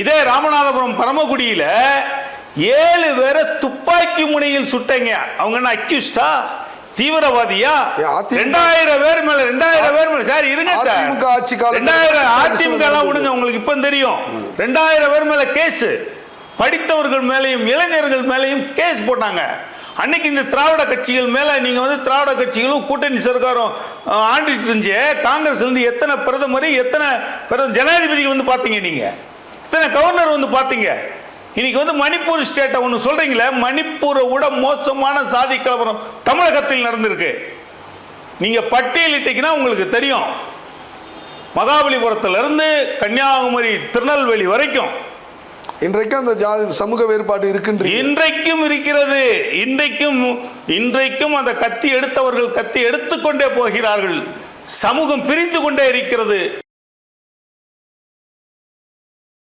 இதே ராமநாதபுரம் பரமக்குடியில ஏழு பேரை துப்பாக்கி முனையில் சுட்டங்க. அவங்க என்ன அக்யூஸ்டா தீவிரவாதியா? ரெண்டாயிரம் பேர் மேல ரெண்டாயிரம் பேர் மேல. சார் இருங்க. அதிமுக ஆட்சி காலத்துல ரெண்டாயிரம் அதிமுக எல்லாம் விடுங்க உங்களுக்கு இப்ப தெரியும். ரெண்டாயிரம் பேர் மேல கேஸ். படித்தவர்கள் மேலையும் இளைஞர்கள் மேலையும் கேஸ் போட்டாங்க. அன்னைக்கு இந்த திராவிட கட்சிகள் மேல நீங்க வந்து திராவிட கட்சிகளும் கூட்டணி சர்க்காரும் ஆண்டுட்டு இருந்துச்சு. காங்கிரஸ் வந்து எத்தனை பிரதமர் எத்தனை பிரதம ஜனாதிபதி வந்து பாத்தீங்க நீங்க? எத்தனை கவர்னர் வந்து பாத்தீங்க? இன்னைக்கு வந்து மணிப்பூர் ஸ்டேட்டை ஒன்று சொல்றீங்களே? மணிப்பூரை விட மோசமான சாதி கலவரம் தமிழகத்தில் நடந்திருக்கு. நீங்க பட்டியலிட்டீங்கன்னா உங்களுக்கு தெரியும். மகாபலிபுரத்துல இருந்து கன்னியாகுமரி திருநெல்வேலி வரைக்கும். இன்றைக்கு அந்த ஜாதி சமூக வேறுபாடு இருக்கின்றீங்க. இன்றைக்கும் இருக்கிறது. இன்றைக்கும் இன்றைக்கும் அந்த கத்தி எடுத்தவர்கள் கத்தி எடுத்துக்கொண்டே போகிறார்கள். சமூகம் பிரிந்து கொண்டே இருக்கிறது.